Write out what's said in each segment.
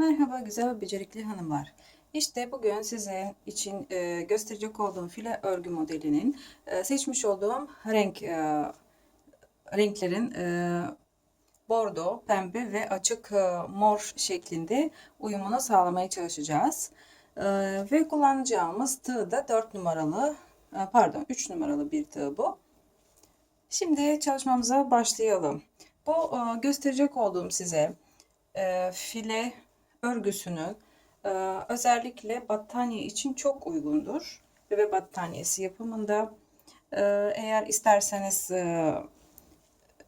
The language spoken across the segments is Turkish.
Merhaba güzel becerikli hanımlar. İşte bugün sizin için e, gösterecek olduğum file örgü modelinin e, seçmiş olduğum renk e, renklerin bordo, pembe ve açık mor şeklinde uyumunu sağlamaya çalışacağız. Ve kullanacağımız tığ da 4 numaralı pardon 3 numaralı bir tığ bu. Şimdi çalışmamıza başlayalım. Bu gösterecek olduğum size e, file örgüsünün e, özellikle battaniye için çok uygundur. Bebek battaniyesi yapımında e, eğer isterseniz e,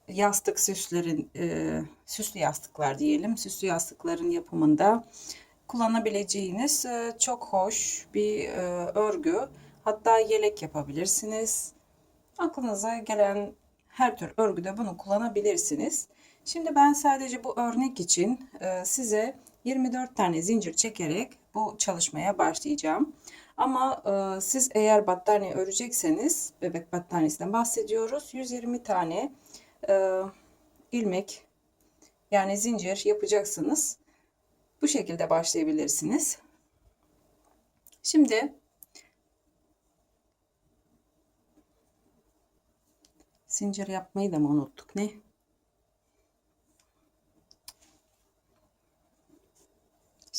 yastık süslerin süslü yastıklar diyelim süslü yastıkların yapımında kullanabileceğiniz çok hoş bir örgü. Hatta yelek yapabilirsiniz. Aklınıza gelen her tür örgüde bunu kullanabilirsiniz. Şimdi ben sadece bu örnek için size 24 tane zincir çekerek bu çalışmaya başlayacağım. Ama e, siz eğer battaniye örecekseniz, bebek battaniyesinden bahsediyoruz. 120 tane e, ilmek yani zincir yapacaksınız. Bu şekilde başlayabilirsiniz. Şimdi zincir yapmayı da mı unuttuk ne?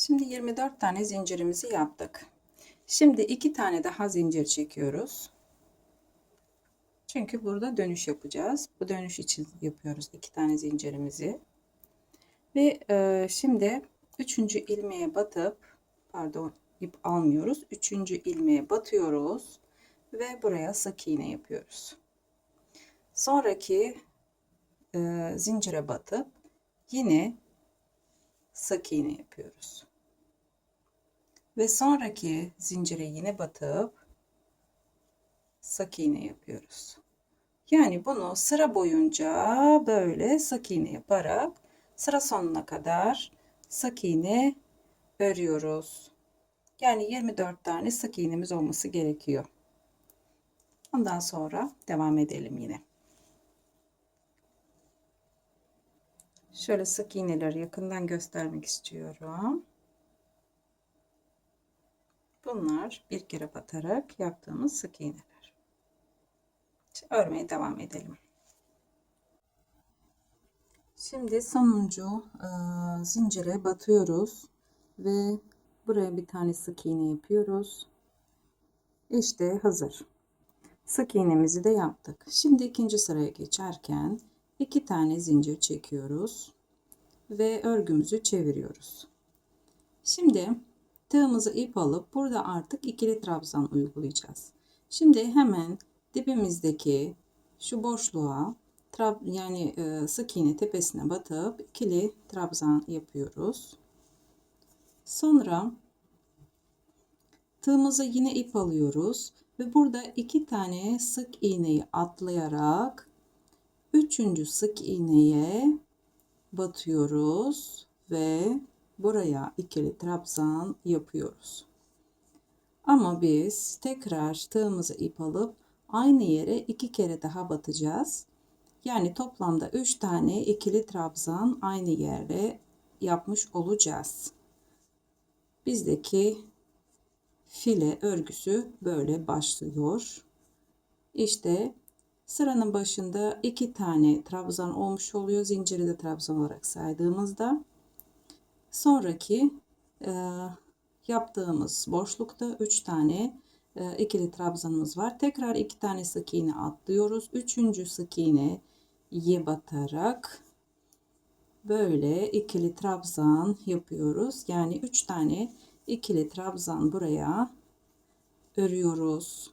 Şimdi 24 tane zincirimizi yaptık. Şimdi iki tane daha zincir çekiyoruz. Çünkü burada dönüş yapacağız. Bu dönüş için yapıyoruz iki tane zincirimizi. Ve e, şimdi üçüncü ilmeğe batıp pardon ip almıyoruz. Üçüncü ilmeğe batıyoruz ve buraya sık iğne yapıyoruz. Sonraki e, zincire batıp yine sık iğne yapıyoruz. Ve sonraki zincire yine batıp sık iğne yapıyoruz. Yani bunu sıra boyunca böyle sık iğne yaparak sıra sonuna kadar sık iğne örüyoruz. Yani 24 tane sık iğnemiz olması gerekiyor. Ondan sonra devam edelim yine. Şöyle sık iğneleri yakından göstermek istiyorum. Bunlar bir kere batarak yaptığımız sık iğneler. Şimdi örmeye devam edelim. Şimdi sonuncu e, zincire batıyoruz ve buraya bir tane sık iğne yapıyoruz. İşte hazır. Sık iğnemizi de yaptık. Şimdi ikinci sıraya geçerken iki tane zincir çekiyoruz ve örgümüzü çeviriyoruz. Şimdi tığımızı ip alıp burada artık ikili trabzan uygulayacağız. Şimdi hemen dibimizdeki şu boşluğa trab yani e, sık iğne tepesine batıp ikili trabzan yapıyoruz. Sonra tığımıza yine ip alıyoruz ve burada iki tane sık iğneyi atlayarak üçüncü sık iğneye batıyoruz ve buraya ikili trabzan yapıyoruz. Ama biz tekrar tığımızı ip alıp aynı yere iki kere daha batacağız. Yani toplamda 3 tane ikili trabzan aynı yerde yapmış olacağız. Bizdeki file örgüsü böyle başlıyor. İşte sıranın başında iki tane trabzan olmuş oluyor. Zinciri de trabzan olarak saydığımızda sonraki e, yaptığımız boşlukta 3 tane e, ikili trabzanımız var. Tekrar iki tane sık iğne atlıyoruz. Üçüncü sık iğne ye batarak böyle ikili trabzan yapıyoruz. Yani 3 tane ikili trabzan buraya örüyoruz.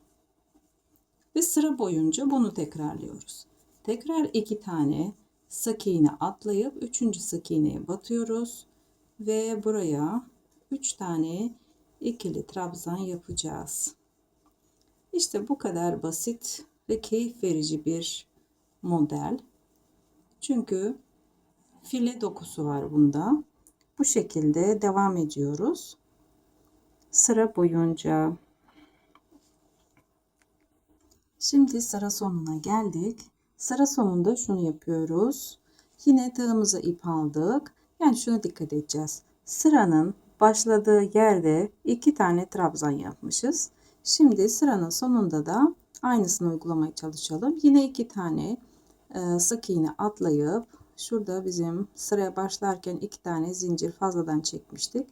Ve sıra boyunca bunu tekrarlıyoruz. Tekrar iki tane sık iğne atlayıp üçüncü sık iğneye batıyoruz ve buraya 3 tane ikili trabzan yapacağız. İşte bu kadar basit ve keyif verici bir model. Çünkü file dokusu var bunda. Bu şekilde devam ediyoruz. Sıra boyunca. Şimdi sıra sonuna geldik. Sıra sonunda şunu yapıyoruz. Yine tığımıza ip aldık. Yani şuna dikkat edeceğiz. sıranın başladığı yerde iki tane trabzan yapmışız. Şimdi sıranın sonunda da aynısını uygulamaya çalışalım. Yine iki tane e, sık iğne atlayıp şurada bizim sıraya başlarken iki tane zincir fazladan çekmiştik.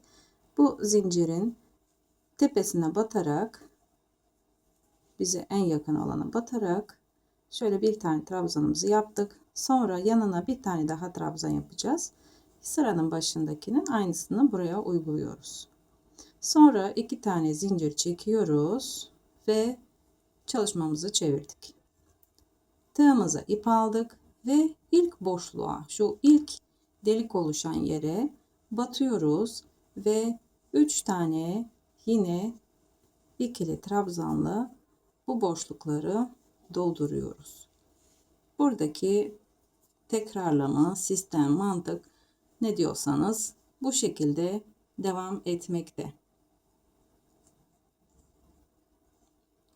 Bu zincirin tepesine batarak bize en yakın olana batarak şöyle bir tane trabzanımızı yaptık. Sonra yanına bir tane daha trabzan yapacağız. Sıranın başındakinin aynısını buraya uyguluyoruz. Sonra iki tane zincir çekiyoruz ve çalışmamızı çevirdik. Tığımıza ip aldık ve ilk boşluğa şu ilk delik oluşan yere batıyoruz ve 3 tane yine ikili trabzanlı bu boşlukları dolduruyoruz. Buradaki tekrarlama, sistem, mantık ne diyorsanız bu şekilde devam etmekte.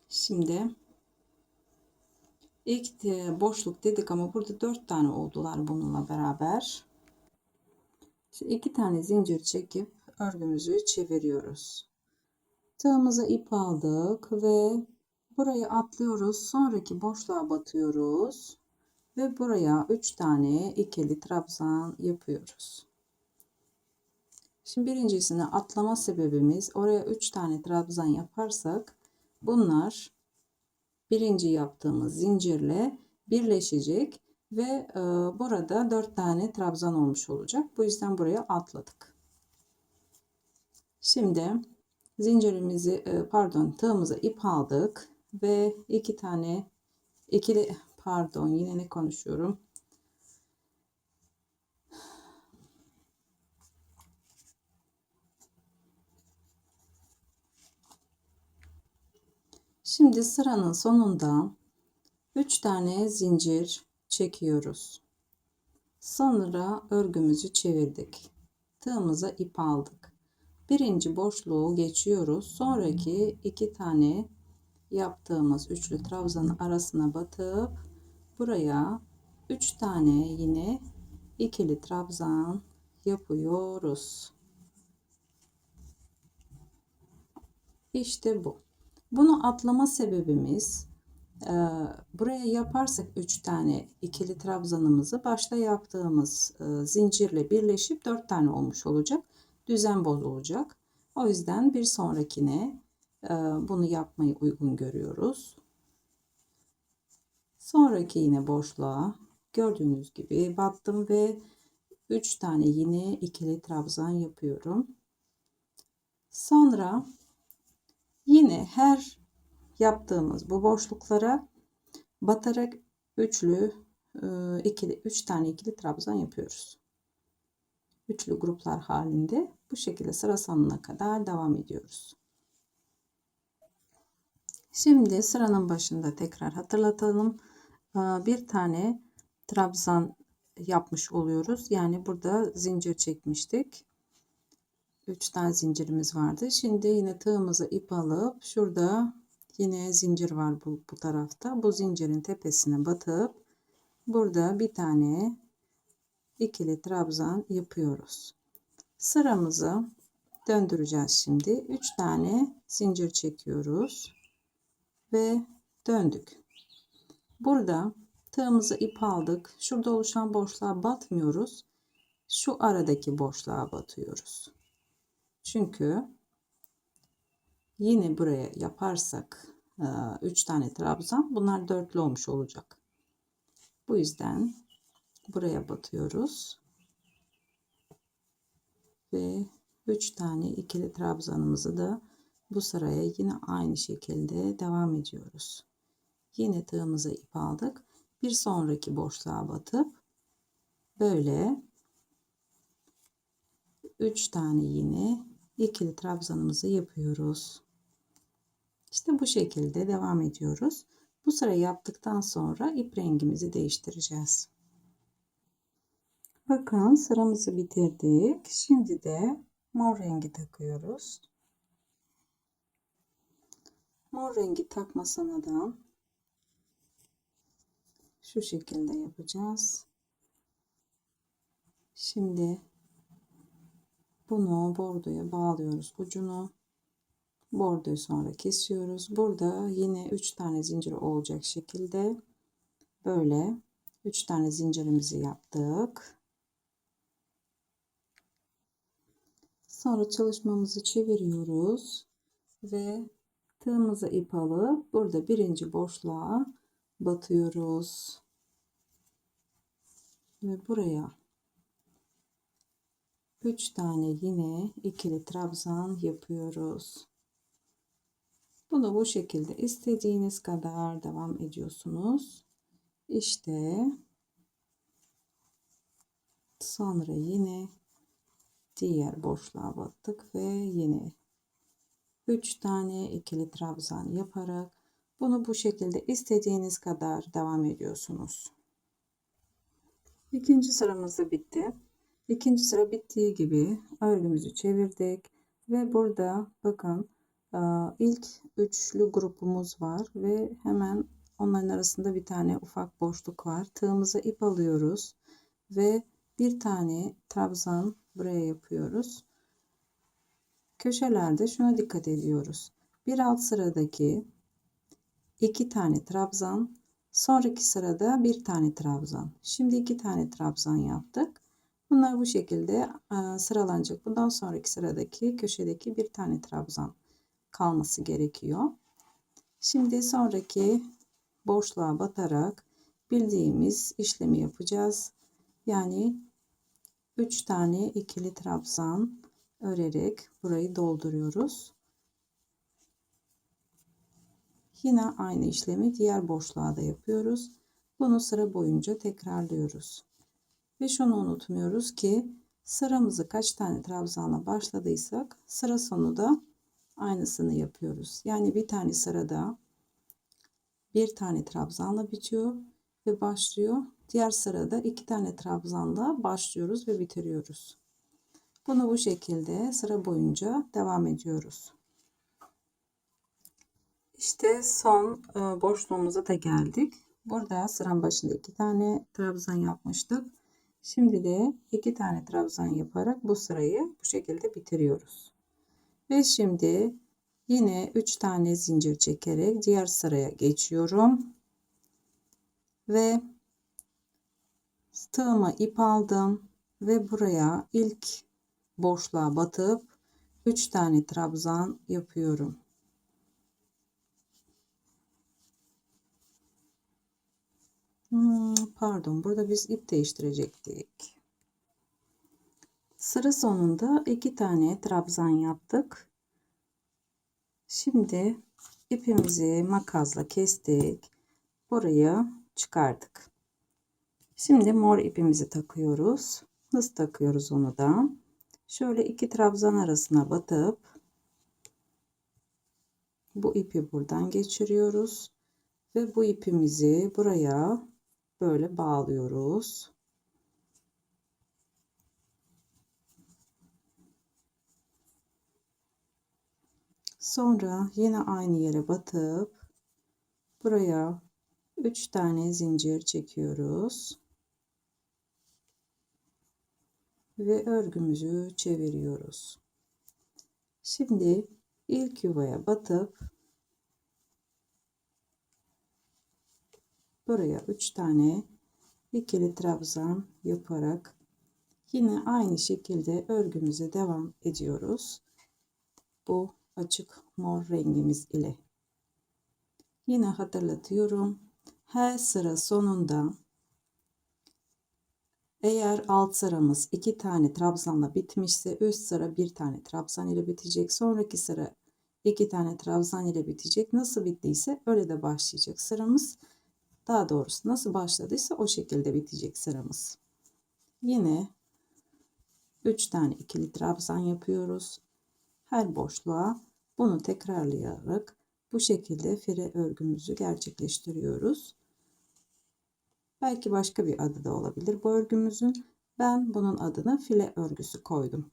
Şimdi ilk boşluk dedik ama burada dört tane oldular bununla beraber. Şimdi iki tane zincir çekip örgümüzü çeviriyoruz. Tığımıza ip aldık ve burayı atlıyoruz. Sonraki boşluğa batıyoruz ve buraya 3 tane ikili trabzan yapıyoruz. Şimdi birincisini atlama sebebimiz oraya 3 tane trabzan yaparsak bunlar birinci yaptığımız zincirle birleşecek ve e, burada 4 tane trabzan olmuş olacak. Bu yüzden buraya atladık. Şimdi zincirimizi e, pardon tığımıza ip aldık ve iki tane ikili pardon yine ne konuşuyorum Şimdi sıranın sonunda 3 tane zincir çekiyoruz. Sonra örgümüzü çevirdik. Tığımıza ip aldık. Birinci boşluğu geçiyoruz. Sonraki iki tane yaptığımız üçlü trabzanın arasına batıp buraya 3 tane yine ikili trabzan yapıyoruz. İşte bu. Bunu atlama sebebimiz e, buraya yaparsak 3 tane ikili trabzanımızı başta yaptığımız e, zincirle birleşip 4 tane olmuş olacak. Düzen bozulacak. O yüzden bir sonrakine e, bunu yapmayı uygun görüyoruz. Sonraki yine boşluğa gördüğünüz gibi battım ve 3 tane yine ikili trabzan yapıyorum. Sonra Yine her yaptığımız bu boşluklara batarak üçlü e, ikili üç tane ikili trabzan yapıyoruz. Üçlü gruplar halinde bu şekilde sıra sonuna kadar devam ediyoruz. Şimdi sıranın başında tekrar hatırlatalım. E, bir tane trabzan yapmış oluyoruz. Yani burada zincir çekmiştik. 3 tane zincirimiz vardı. Şimdi yine tığımızı ip alıp şurada yine zincir var bu, bu tarafta. Bu zincirin tepesine batıp burada bir tane ikili trabzan yapıyoruz. Sıramızı döndüreceğiz şimdi. 3 tane zincir çekiyoruz ve döndük. Burada tığımızı ip aldık. Şurada oluşan boşluğa batmıyoruz. Şu aradaki boşluğa batıyoruz. Çünkü yine buraya yaparsak 3 e, tane trabzan bunlar dörtlü olmuş olacak. Bu yüzden buraya batıyoruz. Ve 3 tane ikili trabzanımızı da bu sıraya yine aynı şekilde devam ediyoruz. Yine tığımıza ip aldık. Bir sonraki boşluğa batıp böyle 3 tane yine ikili trabzanımızı yapıyoruz. İşte bu şekilde devam ediyoruz. Bu sıra yaptıktan sonra ip rengimizi değiştireceğiz. Bakın sıramızı bitirdik. Şimdi de mor rengi takıyoruz. Mor rengi takma sınadan şu şekilde yapacağız. Şimdi bunu bordoya bağlıyoruz ucunu. Bordoyu sonra kesiyoruz. Burada yine 3 tane zincir olacak şekilde böyle 3 tane zincirimizi yaptık. Sonra çalışmamızı çeviriyoruz ve tığımıza ip alıp burada birinci boşluğa batıyoruz. Ve buraya 3 tane yine ikili trabzan yapıyoruz. Bunu bu şekilde istediğiniz kadar devam ediyorsunuz. İşte sonra yine diğer boşluğa battık ve yine 3 tane ikili trabzan yaparak bunu bu şekilde istediğiniz kadar devam ediyorsunuz. İkinci sıramız da bitti. İkinci sıra bittiği gibi örgümüzü çevirdik ve burada bakın e, ilk üçlü grubumuz var ve hemen onların arasında bir tane ufak boşluk var. Tığımıza ip alıyoruz ve bir tane trabzan buraya yapıyoruz. Köşelerde şuna dikkat ediyoruz. Bir alt sıradaki iki tane trabzan, sonraki sırada bir tane trabzan. Şimdi iki tane trabzan yaptık. Bunlar bu şekilde e, sıralanacak. Bundan sonraki sıradaki köşedeki bir tane trabzan kalması gerekiyor. Şimdi sonraki boşluğa batarak bildiğimiz işlemi yapacağız. Yani 3 tane ikili trabzan örerek burayı dolduruyoruz. Yine aynı işlemi diğer boşluğa da yapıyoruz. Bunu sıra boyunca tekrarlıyoruz. Ve şunu unutmuyoruz ki sıramızı kaç tane trabzanla başladıysak sıra sonu da aynısını yapıyoruz. Yani bir tane sırada bir tane trabzanla bitiyor ve başlıyor. Diğer sırada iki tane trabzanla başlıyoruz ve bitiriyoruz. Bunu bu şekilde sıra boyunca devam ediyoruz. İşte son e, boşluğumuza da geldik. Burada sıranın başında iki tane trabzan yapmıştık. Şimdi de iki tane trabzan yaparak bu sırayı bu şekilde bitiriyoruz. Ve şimdi yine üç tane zincir çekerek diğer sıraya geçiyorum. Ve tığıma ip aldım ve buraya ilk boşluğa batıp 3 tane trabzan yapıyorum. Hmm, pardon burada biz ip değiştirecektik. Sıra sonunda iki tane trabzan yaptık. Şimdi ipimizi makasla kestik. Burayı çıkardık. Şimdi mor ipimizi takıyoruz. Nasıl takıyoruz onu da? Şöyle iki trabzan arasına batıp bu ipi buradan geçiriyoruz ve bu ipimizi buraya böyle bağlıyoruz. Sonra yine aynı yere batıp buraya 3 tane zincir çekiyoruz. Ve örgümüzü çeviriyoruz. Şimdi ilk yuvaya batıp buraya 3 tane ikili trabzan yaparak yine aynı şekilde örgümüze devam ediyoruz. Bu açık mor rengimiz ile. Yine hatırlatıyorum. Her sıra sonunda eğer alt sıramız iki tane trabzanla bitmişse üst sıra bir tane trabzan ile bitecek. Sonraki sıra iki tane trabzan ile bitecek. Nasıl bittiyse öyle de başlayacak sıramız. Daha doğrusu nasıl başladıysa o şekilde bitecek sıramız. Yine 3 tane ikili trabzan yapıyoruz. Her boşluğa bunu tekrarlayarak bu şekilde fire örgümüzü gerçekleştiriyoruz. Belki başka bir adı da olabilir bu örgümüzün. Ben bunun adına file örgüsü koydum.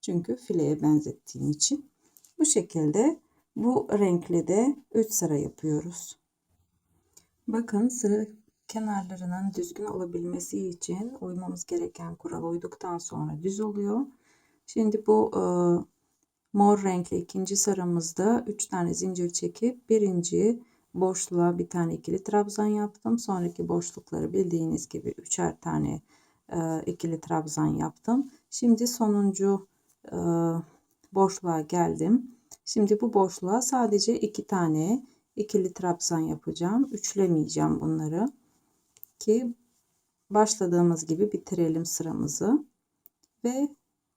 Çünkü fileye benzettiğim için. Bu şekilde bu renkli de 3 sıra yapıyoruz. Bakın sıra kenarlarının düzgün olabilmesi için uymamız gereken kural uyduktan sonra düz oluyor. Şimdi bu e, mor renkli ikinci sıramızda 3 tane zincir çekip birinci boşluğa bir tane ikili trabzan yaptım. Sonraki boşlukları bildiğiniz gibi üçer tane e, ikili trabzan yaptım. Şimdi sonuncu e, boşluğa geldim. Şimdi bu boşluğa sadece iki tane ikili trabzan yapacağım. Üçlemeyeceğim bunları ki başladığımız gibi bitirelim sıramızı. Ve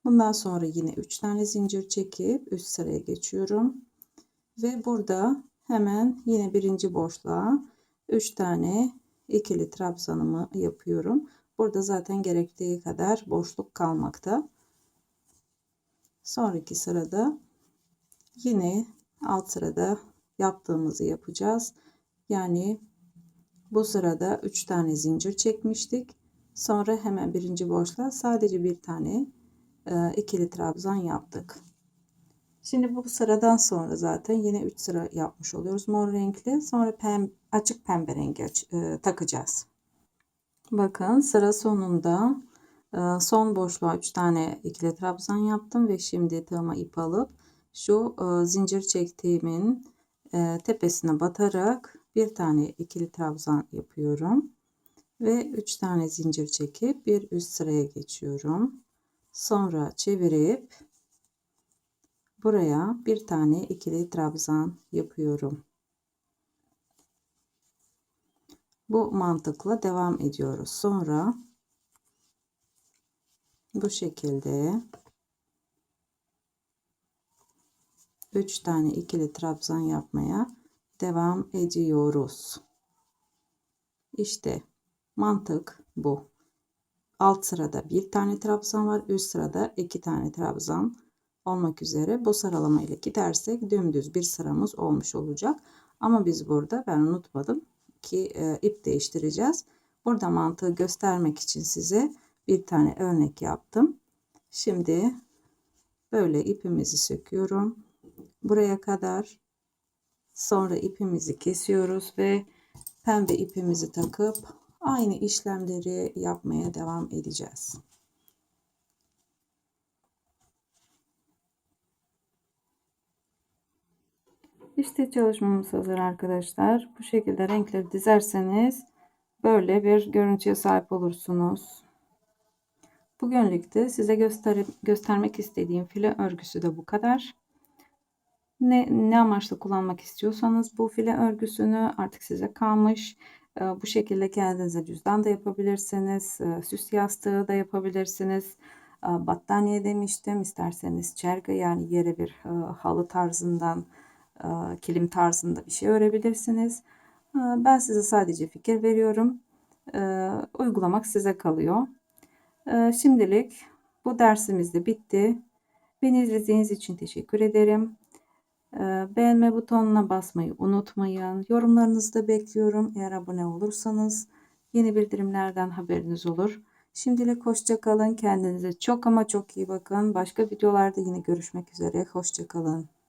bundan sonra yine 3 tane zincir çekip üst sıraya geçiyorum. Ve burada hemen yine birinci boşluğa 3 tane ikili trabzanımı yapıyorum. Burada zaten gerektiği kadar boşluk kalmakta. Sonraki sırada yine alt sırada yaptığımızı yapacağız. Yani bu sırada 3 tane zincir çekmiştik. Sonra hemen birinci boşluğa sadece bir tane e, ikili trabzan yaptık. Şimdi bu sıradan sonra zaten yine 3 sıra yapmış oluyoruz mor renkli. Sonra pem, açık pembe rengi e, takacağız. Bakın sıra sonunda e, son boşluğa 3 tane ikili trabzan yaptım ve şimdi tığıma ip alıp şu e, zincir çektiğimin e, tepesine batarak bir tane ikili trabzan yapıyorum ve 3 tane zincir çekip bir üst sıraya geçiyorum. Sonra çevirip buraya bir tane ikili trabzan yapıyorum. Bu mantıkla devam ediyoruz. Sonra bu şekilde 3 tane ikili trabzan yapmaya devam ediyoruz. İşte mantık bu. Alt sırada bir tane trabzan var. Üst sırada iki tane trabzan olmak üzere bu sıralama ile gidersek dümdüz bir sıramız olmuş olacak. Ama biz burada ben unutmadım ki e, ip değiştireceğiz. Burada mantığı göstermek için size bir tane örnek yaptım. Şimdi böyle ipimizi söküyorum. Buraya kadar sonra ipimizi kesiyoruz ve pembe ipimizi takıp aynı işlemleri yapmaya devam edeceğiz. İşte çalışmamız hazır arkadaşlar. Bu şekilde renkleri dizerseniz böyle bir görüntüye sahip olursunuz. Bugünlükte size göster göstermek istediğim file örgüsü de bu kadar. Ne, ne amaçla kullanmak istiyorsanız bu file örgüsünü artık size kalmış. Ee, bu şekilde kendinize cüzdan da yapabilirsiniz. Ee, süs yastığı da yapabilirsiniz. Ee, battaniye demiştim. İsterseniz çerga yani yere bir e, halı tarzından e, kilim tarzında bir şey örebilirsiniz. Ben size sadece fikir veriyorum. Uygulamak size kalıyor. Şimdilik bu dersimiz de bitti. Beni izlediğiniz için teşekkür ederim. Beğenme butonuna basmayı unutmayın. Yorumlarınızı da bekliyorum. Eğer abone olursanız yeni bildirimlerden haberiniz olur. Şimdilik hoşça kalın. Kendinize çok ama çok iyi bakın. Başka videolarda yine görüşmek üzere. Hoşça kalın.